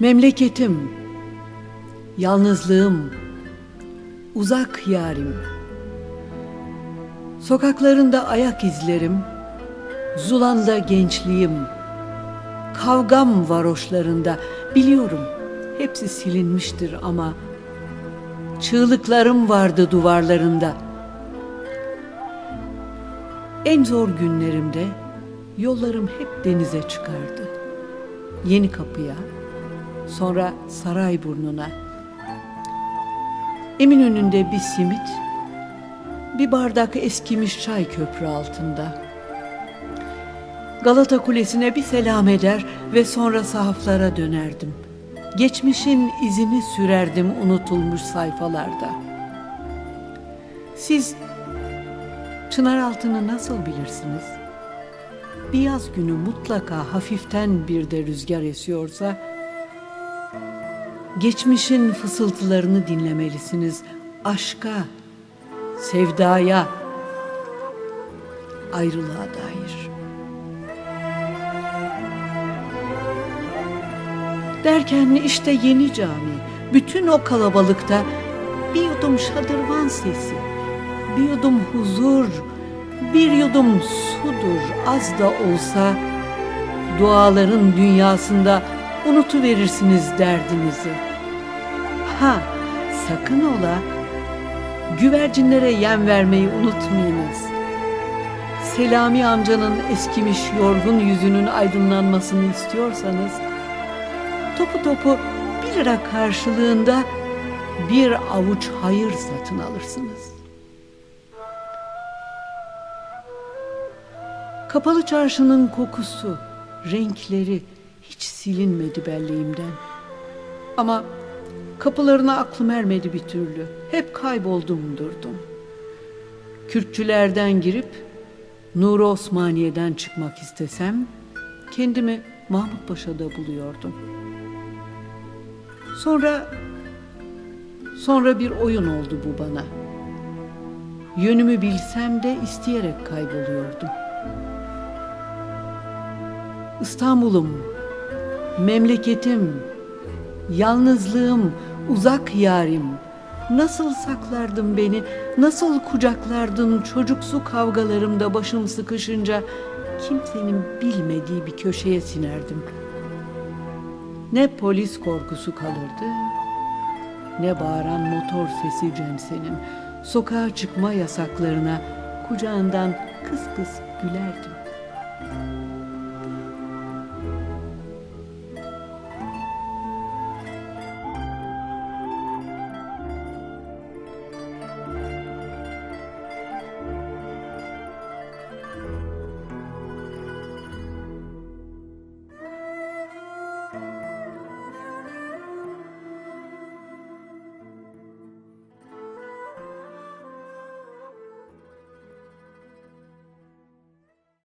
Memleketim, yalnızlığım, uzak yarim. Sokaklarında ayak izlerim, Zulanda gençliğim. Kavgam varoşlarında, biliyorum hepsi silinmiştir ama çığlıklarım vardı duvarlarında. En zor günlerimde yollarım hep denize çıkardı. Yeni kapıya, sonra Sarayburnu'na. Eminönü'nde bir simit, bir bardak eskimiş çay köprü altında. Galata Kulesi'ne bir selam eder ve sonra sahaflara dönerdim. Geçmişin izini sürerdim unutulmuş sayfalarda. Siz Çınaraltı'nı nasıl bilirsiniz? Bir yaz günü mutlaka hafiften bir de rüzgar esiyorsa, geçmişin fısıltılarını dinlemelisiniz. Aşka, sevdaya, ayrılığa dair. Derken işte yeni cami, bütün o kalabalıkta bir yudum şadırvan sesi, bir yudum huzur, bir yudum sudur az da olsa duaların dünyasında unutuverirsiniz derdinizi. Ha sakın ola güvercinlere yem vermeyi unutmayınız. Selami amcanın eskimiş yorgun yüzünün aydınlanmasını istiyorsanız topu topu bir lira karşılığında bir avuç hayır satın alırsınız. Kapalı çarşının kokusu, renkleri hiç silinmedi belleğimden. Ama kapılarına aklım ermedi bir türlü. Hep kayboldum durdum. Kürkçülerden girip Nur Osmaniye'den çıkmak istesem kendimi Mahmut Paşa'da buluyordum. Sonra sonra bir oyun oldu bu bana. Yönümü bilsem de isteyerek kayboluyordum. İstanbul'um, memleketim, yalnızlığım, uzak yarim. Nasıl saklardın beni, nasıl kucaklardın çocuksu kavgalarımda başım sıkışınca kimsenin bilmediği bir köşeye sinerdim. Ne polis korkusu kalırdı, ne bağıran motor sesi Cemse'nin. Sokağa çıkma yasaklarına kucağından kıs kıs gülerdim.